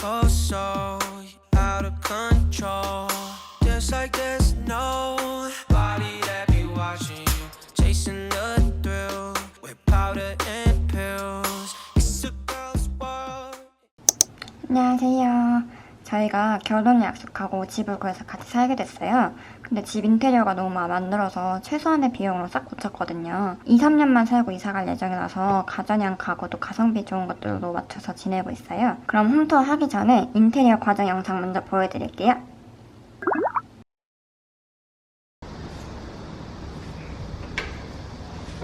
for so out of control. Just like there's nobody 저희가 결혼 약속하고 집을 구해서 같이 살게 됐어요. 근데 집 인테리어가 너무 마음에 안 들어서 최소한의 비용으로 싹 고쳤거든요. 2, 3년만 살고 이사 갈 예정이라서 가전형 가구도 가성비 좋은 것들로 맞춰서 지내고 있어요. 그럼 홈투어 하기 전에 인테리어 과정 영상 먼저 보여드릴게요.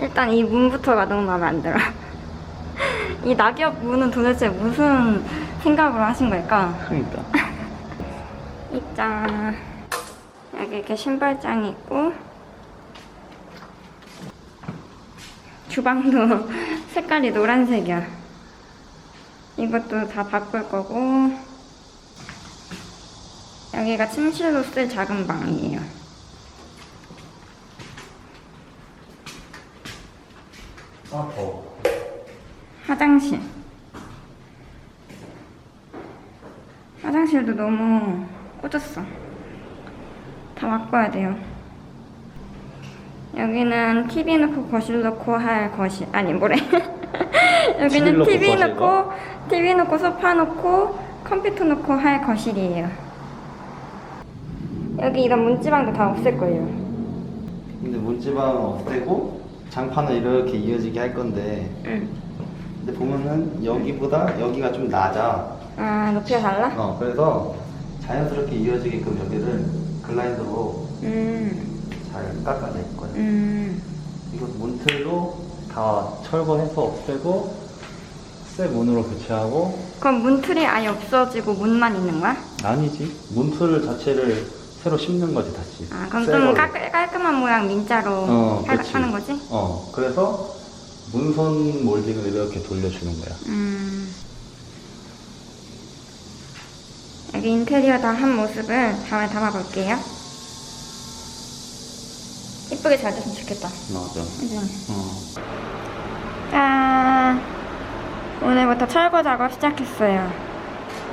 일단 이 문부터가 너무 마음에 안 들어. 이 낙엽 문은 도대체 무슨 생각으로 하신 걸까? 그러니까 있자. 여기 이렇게 신발장이 있고 주방도 색깔이 노란색이야. 이것도 다 바꿀 거고 여기가 침실로 쓸 작은 방이에요. 아 화장실. 화장실도 너무 꽂았어. 다 바꿔야 돼요. 여기는 TV 넣고 거실 넣고 할 거실 아니 뭐래? 여기는 TV? 넣고 TV 넣고 소파 넣고 컴퓨터 넣고 할 거실이에요. 여기 이런 문지방도 다 없앨 거예요. 근데 문지방 없애고 장판을 이렇게 이어지게 할 건데 응. 근데 보면은 여기보다 여기가 좀 낮아 아 높이가 달라? 어 그래서 자연스럽게 이어지게끔 여기를 글라이더로 음. 잘 깎아낼 거야 음. 이거 문틀로 다 철거해서 없애고 새 문으로 교체하고 그럼 문틀이 아예 없어지고 문만 있는 거야? 아니지 문틀 자체를 새로 심는 거지 다시 아, 그럼 새좀 걸로. 깔, 깔끔한 모양 민자로 어, 할- 그치. 하는 거지? 어 그래서 문선 몰딩을 이렇게 돌려주는 거야 음. 여기 인테리어 다 한 모습을 다음에 담아볼게요. 이쁘게 잘 됐으면 좋겠다. 맞아 그지? 어. 짠! 오늘부터 철거 작업 시작했어요.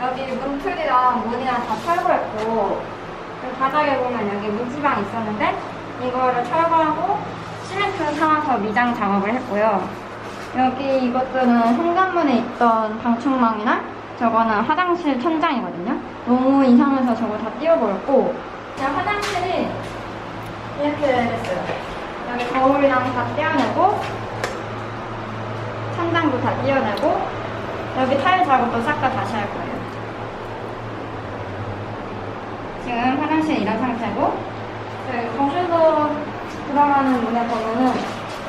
여기 문틀이랑 문이랑 다 철거했고, 그 바닥에 보면 여기 문지방 있었는데, 이거를 철거하고, 시멘트 사와서 미장 작업을 했고요. 여기 이것들은 현관문에 있던 방충망이나 저거는 화장실 천장이거든요. 너무 이상해서 저거 다 띄워버렸고, 그냥 화장실이 이렇게 됐어요. 여기 거울이랑 다 떼어내고, 천장도 다 띄어내고 여기 타일 작업도 싹 다 다시 할 거예요. 지금 화장실 이런 상태고 저희 거실로 들어가는 문에 보면은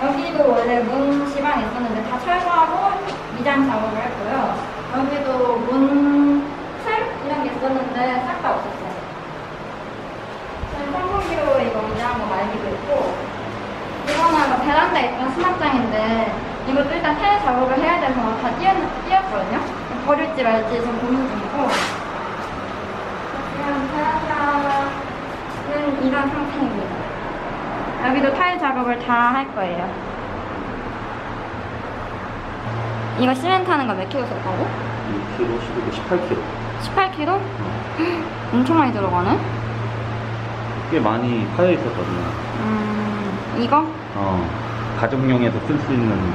여기도 원래 문 지방 있었는데 다 철거하고 미장 작업을 했고요. 여기도 문틀 있었는데 싹 다 없었어요. 지금 선풍기로 이거 미장한 거 말리고 있고 이거는 뭐 베란다에 있던 수납장인데 이것도 일단 새 작업을 해야 돼서 다 띄었, 띄었거든요. 버릴지 말지 지금 고민 중이고 지금 베란다는 이런 상태입니다. 여기도 타일 작업을 다 할 거예요. 이거 시멘트 하는 거 몇 킬로 쓸 거고? 2kg, 12kg, 18kg 18킬로? 엄청 많이 들어가네? 꽤 많이 파여 있었거든요 음, 이거? 어 가정용에도 쓸 수 있는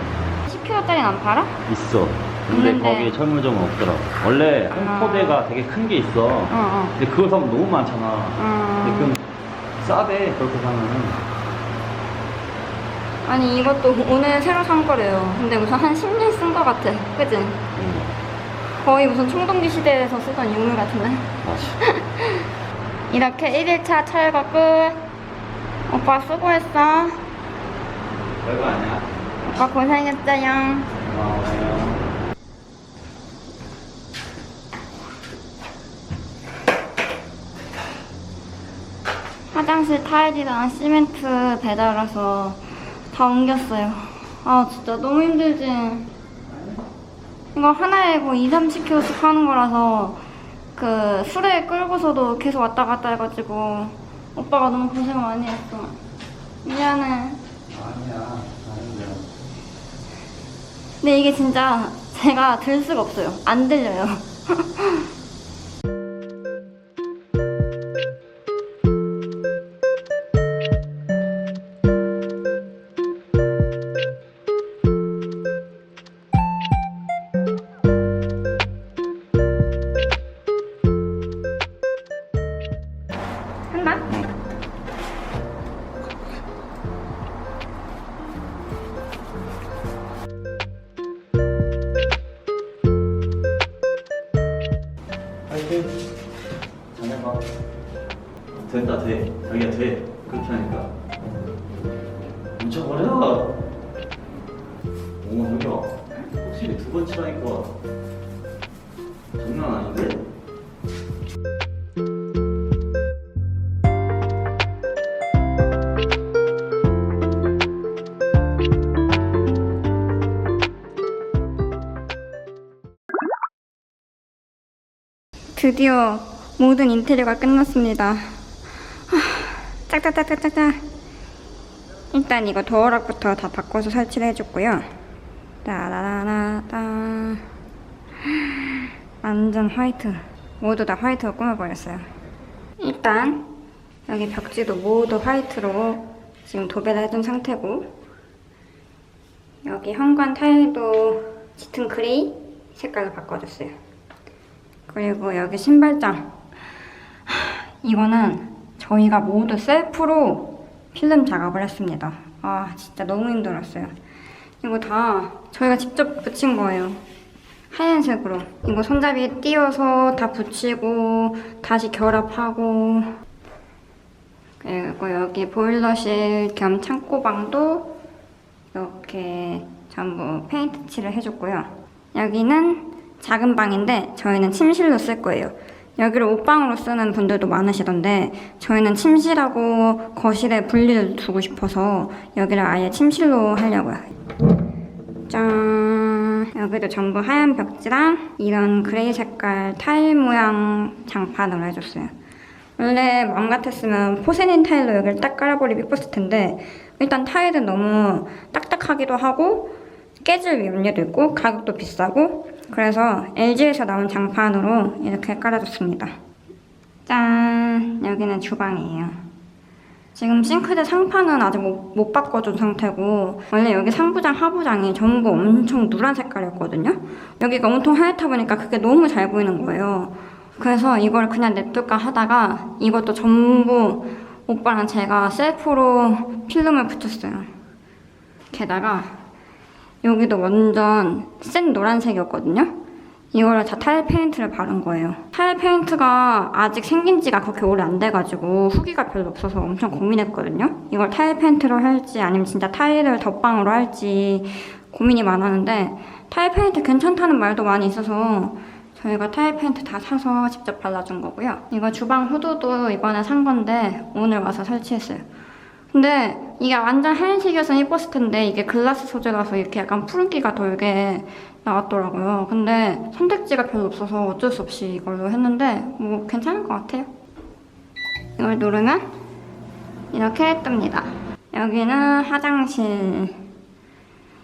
10킬로짜리는 안 팔아? 있어 근데 있는데. 거기에 철물점은 없더라 원래 아. 홈포대가 되게 큰 게 있어 어, 어. 근데 그거 사면 너무 많잖아 근데 음. 그럼 싸대 그렇게 사면은 아니 이것도 오늘 새로 산 거래요. 근데 무슨 한 10년 쓴 거 같아. 그지? 음, 거의 무슨 총동기 시대에서 쓰던 유물 같은데? 맞아 이렇게 1일차 철거 끝. 오빠 수고했어. 별거 아니야 오빠 고생했어요. 고마워요 화장실 타일이랑 시멘트 배달 와서 다 옮겼어요. 아 진짜 너무 힘들지. 이거 하나에 뭐 2, 30kg씩 하는 거라서 그 술에 끌고서도 계속 왔다 갔다 해가지고 오빠가 너무 고생 많이 했어. 미안해. 아니야 아닌데 근데 이게 진짜 제가 들 수가 없어요. 안 들려요. 뭉쳐버려 오 저기야 확실히 두번 치라니까 장난 아닌데? 드디어 모든 인테리어가 끝났습니다. 하, 짝짝짝짝짝짝. 일단 이거 도어락부터 다 바꿔서 설치를 해줬고요. 따라라라따. 완전 화이트. 모두 다 화이트로 꾸며버렸어요. 일단 여기 벽지도 모두 화이트로 지금 도배를 해둔 상태고 여기 현관 타일도 짙은 그레이 색깔로 바꿔줬어요. 그리고 여기 신발장. 하, 이거는 저희가 모두 셀프로 필름 작업을 했습니다. 아, 진짜 너무 힘들었어요. 이거 다 저희가 직접 붙인 거예요. 하얀색으로. 이거 손잡이에 띄워서 다 붙이고, 다시 결합하고. 그리고 여기 보일러실 겸 창고방도 이렇게 전부 페인트 칠을 해줬고요. 여기는 작은 방인데 저희는 침실로 쓸 거예요. 여기를 옷방으로 쓰는 분들도 많으시던데 저희는 침실하고 거실에 분리를 두고 싶어서 여기를 아예 침실로 하려고요. 짠! 여기도 전부 하얀 벽지랑 이런 그레이 색깔 타일 모양 장판으로 해줬어요. 원래 마음 같았으면 포세닌 타일로 여기를 딱 깔아버리고 이뻤을 텐데 일단 타일은 너무 딱딱하기도 하고 깨질 염려도 있고 가격도 비싸고 그래서 LG에서 나온 장판으로 이렇게 깔아줬습니다. 짠! 여기는 주방이에요. 지금 싱크대 상판은 아직 못, 못 바꿔준 상태고 원래 여기 상부장, 하부장이 전부 엄청 누런 색깔이었거든요. 여기가 온통 하얗다 보니까 그게 너무 잘 보이는 거예요. 그래서 이걸 그냥 냅둘까 하다가 이것도 전부 오빠랑 제가 셀프로 필름을 붙였어요. 게다가 여기도 완전 센 노란색이었거든요. 이거를 다 타일 페인트를 바른 거예요. 타일 페인트가 아직 생긴 지가 그렇게 오래 안 돼가지고 후기가 별로 없어서 엄청 고민했거든요. 이걸 타일 페인트로 할지 아니면 진짜 타일을 덧방으로 할지 고민이 많았는데 타일 페인트 괜찮다는 말도 많이 있어서 저희가 타일 페인트 다 사서 직접 발라준 거고요. 이거 주방 후드도 이번에 산 건데 오늘 와서 설치했어요. 근데 이게 완전 하얀색이었으면 예뻤을 텐데 이게 글라스 소재라서 이렇게 약간 푸른기가 돌게 나왔더라고요. 근데 선택지가 별로 없어서 어쩔 수 없이 이걸로 했는데 뭐 괜찮을 것 같아요. 이걸 누르면 이렇게 뜹니다. 여기는 화장실.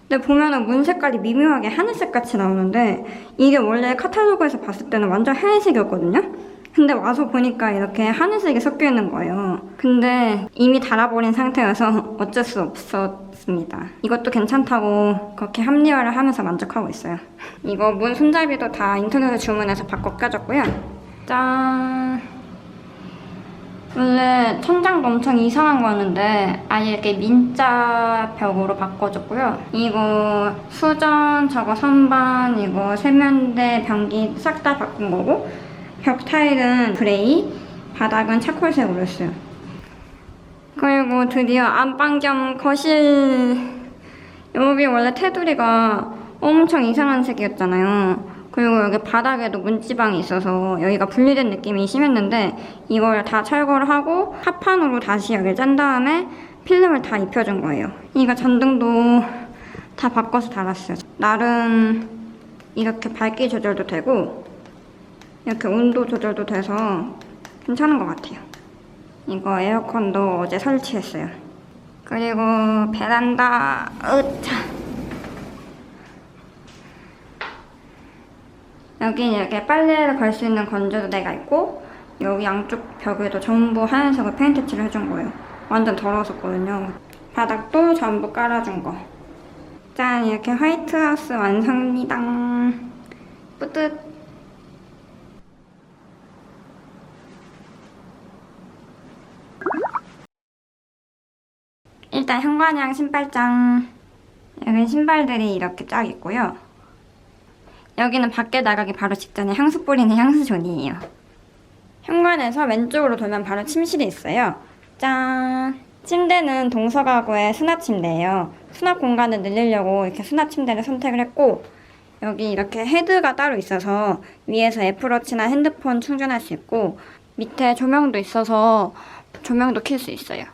근데 보면은 문 색깔이 미묘하게 하늘색 같이 나오는데 이게 원래 카탈로그에서 봤을 때는 완전 하얀색이었거든요. 근데 와서 보니까 이렇게 하늘색이 섞여 있는 거예요. 근데 이미 달아버린 상태여서 어쩔 수 없었습니다. 이것도 괜찮다고 그렇게 합리화를 하면서 만족하고 있어요. 이거 문 손잡이도 다 인터넷에 주문해서 바꿔 껴줬고요. 짠. 원래 천장도 엄청 이상한 거였는데 아예 이렇게 민자 벽으로 바꿔줬고요. 이거 수전, 저거 선반, 이거 세면대, 변기 싹 다 바꾼 거고 벽 타일은 그레이, 바닥은 차콜색 으로 했어요. 그리고 드디어 안방 겸 거실 여기 원래 테두리가 엄청 이상한 색이었잖아요. 그리고 여기 바닥에도 문지방이 있어서 여기가 분리된 느낌이 심했는데 이걸 다 철거를 하고 합판으로 다시 여기 짠 다음에 필름을 다 입혀준 거예요. 이거 전등도 다 바꿔서 달았어요. 나름 이렇게 밝기 조절도 되고 이렇게 온도 조절도 돼서 괜찮은 것 같아요. 이거 에어컨도 어제 설치했어요. 그리고 베란다, 으차. 여기 이렇게 빨래를 걸 수 있는 건조대가 있고 여기 양쪽 벽에도 전부 하얀색으로 페인트 칠을 해준 거예요. 완전 더러웠었거든요. 바닥도 전부 깔아준 거. 짠 이렇게 화이트하우스 완성입니다. 뿌듯. 일단 현관형 신발장. 여기 신발들이 이렇게 쫙 있고요. 여기는 밖에 나가기 바로 직전에 향수 뿌리는 향수존이에요. 현관에서 왼쪽으로 돌면 바로 침실이 있어요. 짠! 침대는 동서가구의 수납 침대예요. 수납 공간을 늘리려고 이렇게 수납 침대를 선택을 했고 여기 이렇게 헤드가 따로 있어서 위에서 애플워치나 핸드폰 충전할 수 있고 밑에 조명도 있어서 조명도 켤 수 있어요.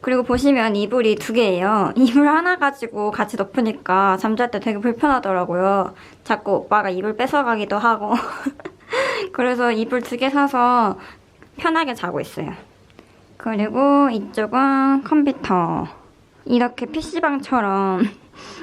그리고 보시면 이불이 두 개예요. 이불 하나 가지고 같이 덮으니까 잠잘 때 되게 불편하더라고요. 자꾸 오빠가 이불 뺏어가기도 하고. 그래서 이불 두 개 사서 편하게 자고 있어요. 그리고 이쪽은 컴퓨터. 이렇게 PC방처럼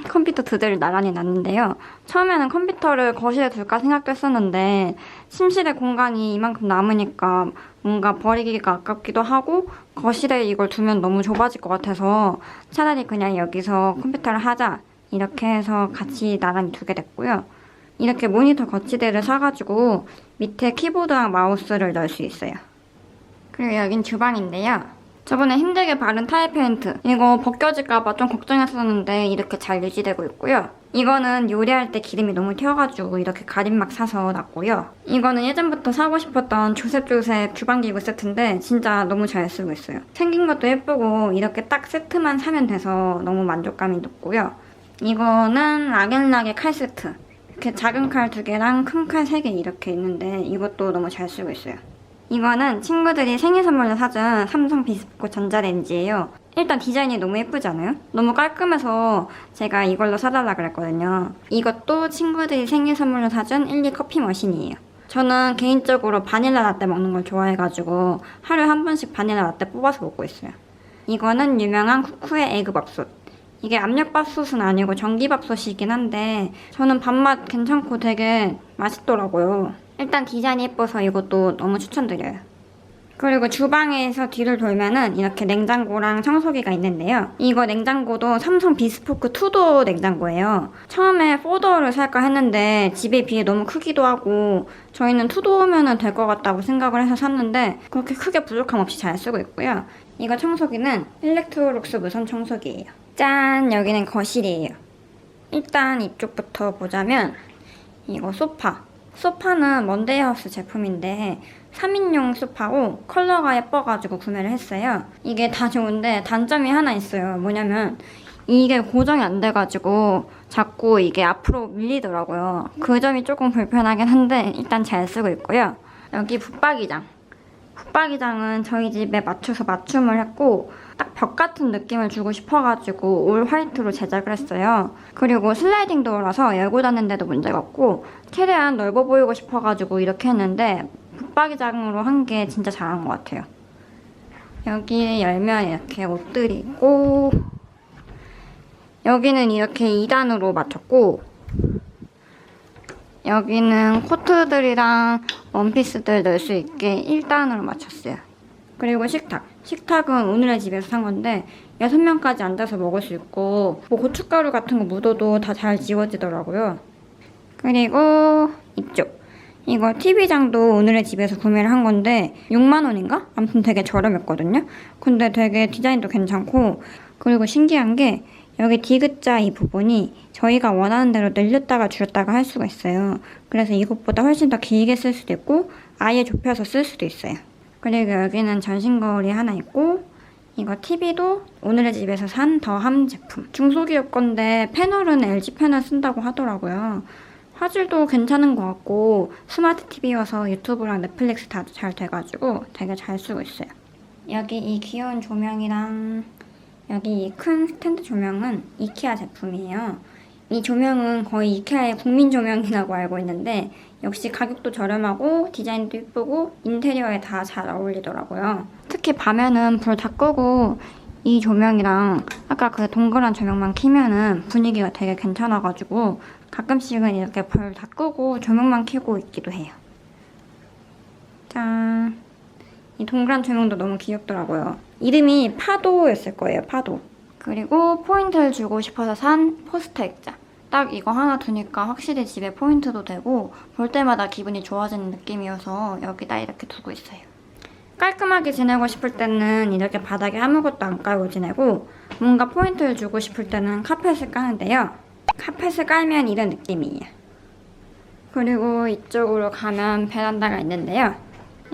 컴퓨터 두 대를 나란히 놨는데요. 처음에는 컴퓨터를 거실에 둘까 생각도 했었는데 침실에 공간이 이만큼 남으니까 뭔가 버리기가 아깝기도 하고 거실에 이걸 두면 너무 좁아질 것 같아서 차라리 그냥 여기서 컴퓨터를 하자 이렇게 해서 같이 나란히 두게 됐고요. 이렇게 모니터 거치대를 사가지고 밑에 키보드랑 마우스를 넣을 수 있어요. 그리고 여긴 주방인데요. 저번에 힘들게 바른 타일 페인트 이거 벗겨질까봐 좀 걱정했었는데 이렇게 잘 유지되고 있고요. 이거는 요리할 때 기름이 너무 튀어가지고 이렇게 가림막 사서 놨고요. 이거는 예전부터 사고 싶었던 조셉조셉 주방기구 세트인데 진짜 너무 잘 쓰고 있어요. 생긴 것도 예쁘고 이렇게 딱 세트만 사면 돼서 너무 만족감이 높고요. 이거는 락앤락의 칼 세트. 이렇게 작은 칼 두 개랑 큰 칼 세 개 이렇게 있는데 이것도 너무 잘 쓰고 있어요. 이거는 친구들이 생일 선물로 사준 삼성 비스포크 전자레인지예요. 일단 디자인이 너무 예쁘지 않아요? 너무 깔끔해서 제가 이걸로 사달라 그랬거든요. 이것도 친구들이 생일 선물로 사준 1, 2 커피 머신이에요. 저는 개인적으로 바닐라 라떼 먹는 걸 좋아해가지고 하루에 한 번씩 바닐라 라떼 뽑아서 먹고 있어요. 이거는 유명한 쿠쿠의 에그밥솥. 이게 압력밥솥은 아니고 전기밥솥이긴 한데 저는 밥맛 괜찮고 되게 맛있더라고요. 일단 디자인이 예뻐서 이것도 너무 추천드려요. 그리고 주방에서 뒤를 돌면은 이렇게 냉장고랑 청소기가 있는데요. 이거 냉장고도 삼성 비스포크 투도 냉장고예요. 처음에 포더를 살까 했는데 집에 비해 너무 크기도 하고 저희는 투도면은 될 것 같다고 생각을 해서 샀는데 그렇게 크게 부족함 없이 잘 쓰고 있고요. 이거 청소기는 일렉트로룩스 무선 청소기예요. 짠! 여기는 거실이에요. 일단 이쪽부터 보자면 이거 소파. 소파는 먼데이 하우스 제품인데 3인용 소파고 컬러가 예뻐가지고 구매를 했어요. 이게 다 좋은데 단점이 하나 있어요. 뭐냐면 이게 고정이 안 돼가지고 자꾸 이게 앞으로 밀리더라고요. 그 점이 조금 불편하긴 한데 일단 잘 쓰고 있고요. 여기 붙박이장. 붙박이장은 저희 집에 맞춰서 맞춤을 했고 딱 벽 같은 느낌을 주고 싶어가지고 올 화이트로 제작을 했어요. 그리고 슬라이딩 도어라서 열고 닫는데도 문제가 없고 최대한 넓어 보이고 싶어가지고 이렇게 했는데 붙박이장으로 한 게 진짜 잘한 것 같아요. 여기 열면 이렇게 옷들이 있고 여기는 이렇게 2단으로 맞췄고 여기는 코트들이랑 원피스들 넣을 수 있게 1단으로 맞췄어요. 그리고 식탁. 식탁은 오늘의 집에서 산 건데 6명까지 앉아서 먹을 수 있고 뭐 고춧가루 같은 거 묻어도 다 잘 지워지더라고요. 그리고 이쪽. 이거 TV장도 오늘의 집에서 구매를 한 건데 6만 원인가? 아무튼 되게 저렴했거든요. 근데 되게 디자인도 괜찮고 그리고 신기한 게 여기 디귿자 이 부분이 저희가 원하는 대로 늘렸다가 줄였다가 할 수가 있어요. 그래서 이것보다 훨씬 더 길게 쓸 수도 있고 아예 좁혀서 쓸 수도 있어요. 그리고 여기는 전신 거울이 하나 있고 이거 TV도 오늘의 집에서 산 더함 제품. 중소기업 건데 패널은 LG 패널 쓴다고 하더라고요. 화질도 괜찮은 것 같고 스마트 TV여서 유튜브랑 넷플릭스 다 잘 돼가지고 되게 잘 쓰고 있어요. 여기 이 귀여운 조명이랑 여기 이 큰 스탠드 조명은 이케아 제품이에요. 이 조명은 거의 이케아의 국민 조명이라고 알고 있는데 역시 가격도 저렴하고 디자인도 예쁘고 인테리어에 다 잘 어울리더라고요. 특히 밤에는 불 다 끄고 이 조명이랑 아까 그 동그란 조명만 켜면은 분위기가 되게 괜찮아가지고 가끔씩은 이렇게 불 다 끄고 조명만 켜고 있기도 해요. 짠. 이 동그란 조명도 너무 귀엽더라고요. 이름이 파도였을 거예요, 파도. 그리고 포인트를 주고 싶어서 산 포스터 액자. 딱 이거 하나 두니까 확실히 집에 포인트도 되고 볼 때마다 기분이 좋아지는 느낌이어서 여기다 이렇게 두고 있어요. 깔끔하게 지내고 싶을 때는 이렇게 바닥에 아무것도 안 깔고 지내고 뭔가 포인트를 주고 싶을 때는 카펫을 까는데요. 카펫을 깔면 이런 느낌이에요. 그리고 이쪽으로 가면 베란다가 있는데요.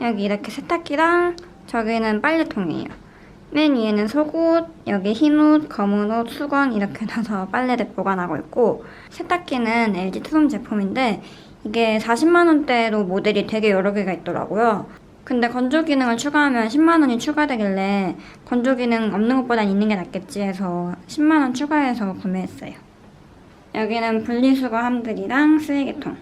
여기 이렇게 세탁기랑 저기는 빨래통이에요. 맨 위에는 속옷, 여기 흰옷, 검은옷, 수건 이렇게 놔서 빨래를 보관하고 있고 세탁기는 LG 투움 제품인데 이게 40만 원대로 모델이 되게 여러 개가 있더라고요. 근데 건조 기능을 추가하면 10만 원이 추가되길래 건조 기능 없는 것보단 있는 게 낫겠지 해서 10만 원 추가해서 구매했어요. 여기는 분리수거 함들이랑 쓰레기통.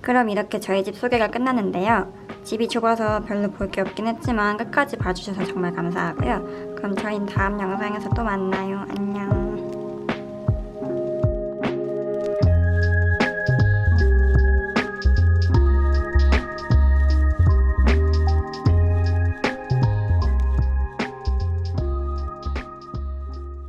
그럼 이렇게 저희 집 소개가 끝났는데요. 집이 좁아서 별로 볼 게 없긴 했지만 끝까지 봐주셔서 정말 감사하고요. 그럼 저희는 다음 영상에서 또 만나요. 안녕.